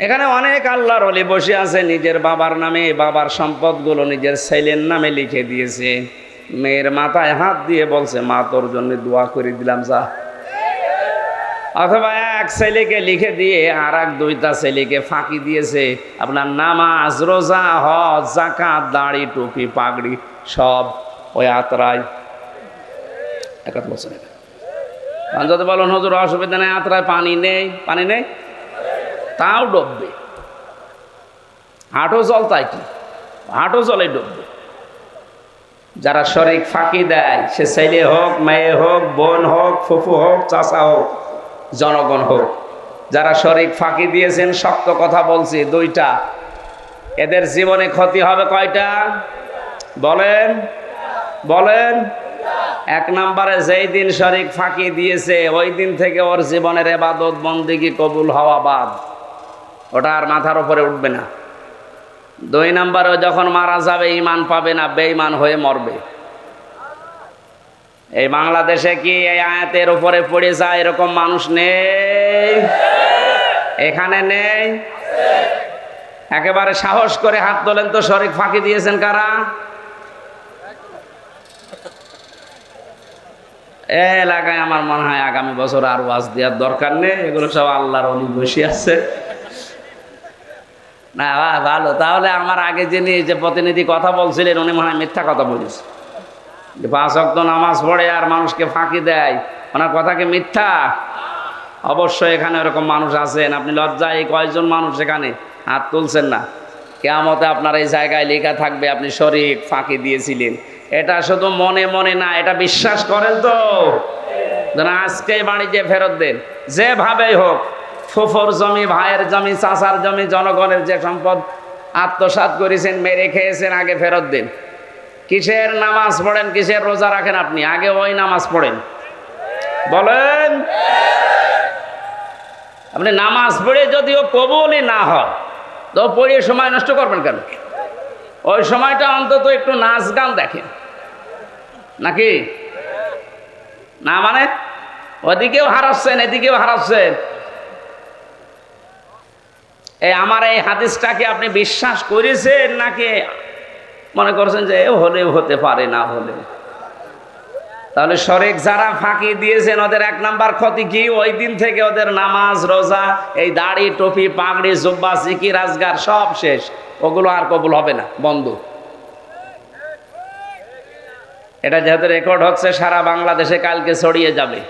এখানে অনেক আল্লাহর অলি বসে আছে, নিজের বাবার নামে, বাবার সম্পদগুলো নিজের ছেলের নামে লিখে দিয়েছে। মেয়ের মাথায় হাত দিয়ে বলছে, মা, তোর জন্য দোয়া করে দিলাম, যা। অথবা এক ছেলেকে লিখে দিয়ে আর এক দুইটা ছেলেকে ফাঁকি দিয়েছে, আপনার নামাজ, রোজা, হজ জাকাত দাড়ি, টুপি, পাগড়ি, সব ওই আত্রায়। একাত বছর যদি বলুন হজুর, অসুবিধা নেই, আত্রায় পানি নেই। পানি নেই? তাও ডুববে। হাঁটো জল তাই কি? হাঁটো জলে ডুববে। যারা শরিক ফাঁকি দেয়, সে ছেলে হোক, মেয়ে হোক, বোন হোক, ফুফু হোক, চাচা হোক, জনগণ হোক, যারা শরিক ফাঁকি দিয়েছেন, শক্ত কথা বলছি, দুইটা। এদের জীবনে ক্ষতি হবে কয়টা? বলেন বলেন। এক নম্বরে যেই দিন শরিক ফাঁকি দিয়েছে, ওই দিন থেকে ওর জীবনের এবাদত, বন্দিগি কবুল হওয়া বাদ। ওটা আর মাথার উপরে উঠবে না। দুই নম্বরে যখন মারা যাবে ইমান পাবে না, বেঈমান হয়ে মরবে। এই বাংলাদেশে কি এই আয়াতের উপরে পড়ে যায় এরকম মানুষ নেই? এখানে নেই? একেবারে সাহস করে হাত তোলেন তো, শরিক ফাঁকি দিয়েছেন কারা? এলাকায় আমার মনে হয় আগামী বছর আর ওয়াজ দেওয়ার দরকার নেই, এগুলো সব আল্লাহর অলি বসে আছে। না বাহ, ভালো। তাহলে আমার আগে যিনি যে প্রতিনিধি কথা বলছিলেন উনি মনে হয় মিথ্যা কথা বলেছে। পাঁচ অক্ত নামাজ পড়ে আর মানুষকে ফাঁকি দেয় ওনার কথা কি মিথ্যা? অবশ্যই এখানে ওরকম মানুষ আছেন। আপনি লজ্জায় এই কয়জন মানুষ এখানে? হাত তুলছেন না। কেয়ামতে আপনার এই জায়গায় লেখা থাকবে আপনি শরীর ফাঁকি দিয়েছিলেন। এটা শুধু মনে মনে না এটা বিশ্বাস করেন তো? আজকেই বাণিজ্যে ফেরত দেন। যেভাবেই হোক ফুফর জমি, ভাইয়ের জমি, চাচার জমি, জনগণের যে সম্পদ আত্মসাৎ করেছেন, মেরে খেয়েছেন আগে ফেরত দিন। কিসের নামাজ পড়েন, কিসের রোজা রাখেন আপনি? আগে ওই নামাজ পড়েন। বলেন? আপনি নামাজ পড়ে যদিও কবুলই না হয় তো পড়িয়ে সময় নষ্ট করবেন কেন? ওই সময়টা অন্তত একটু নাচ গান দেখেন। নাকি? না মানে? ওদিকেও হারাচ্ছেন, এদিকেও হারাচ্ছেন। এই আমার এই হাদিসটাকে আপনি বিশ্বাস করেছেন নাকি? মনে করছেন যে হলেও হতে পারে, না হলে তাহলে শরেক যারা ফাঁকি দিয়েছেন, ওদের এক নাম্বার ক্ষতি কি? ওই দিন থেকে ওদের নামাজ, রোজা, এই দাড়ি, টুপি, পাগড়ি, জুব্বা সিকি রাজগার সব শেষ। ওগুলো আর কবুল হবে না, বন্ধ। এটা যেহেতু রেকর্ড হচ্ছে, সারা বাংলাদেশে কালকে ছড়িয়ে যাবে।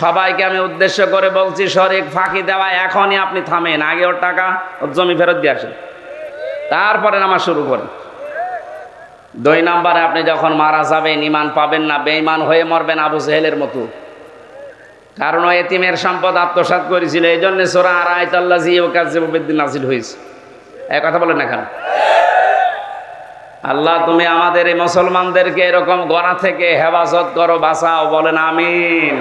সবাইকে আমি উদ্দেশ্য করে বলছি, শরিক ফাঁকি দেওয়া এখনই আপনি থামেন, আগে ওর টাকা, ওর জমি ফেরত দিয়ে আসেন। তারপরে নামাজ শুরু করেন। দুই নম্বরে আপনি যখন মারা যাবেন ইমান পাবেন না, বেঈমান হয়ে মরবেন আবু সেহেলের মতো। কারণ এতিমের সম্পদ আত্মসাৎ করেছিল এই জন্য সোরা আর আয়তাল্লাহ জি ও কাজিবুদ্দিন নাজিল হয়েছে। এই কথা বলেন না কেন? আল্লাহ, তুমি আমাদের এই মুসলমানদেরকে এরকম গড়া থেকে হেফাজত করো, বাঁচাও, বলেন আমিন।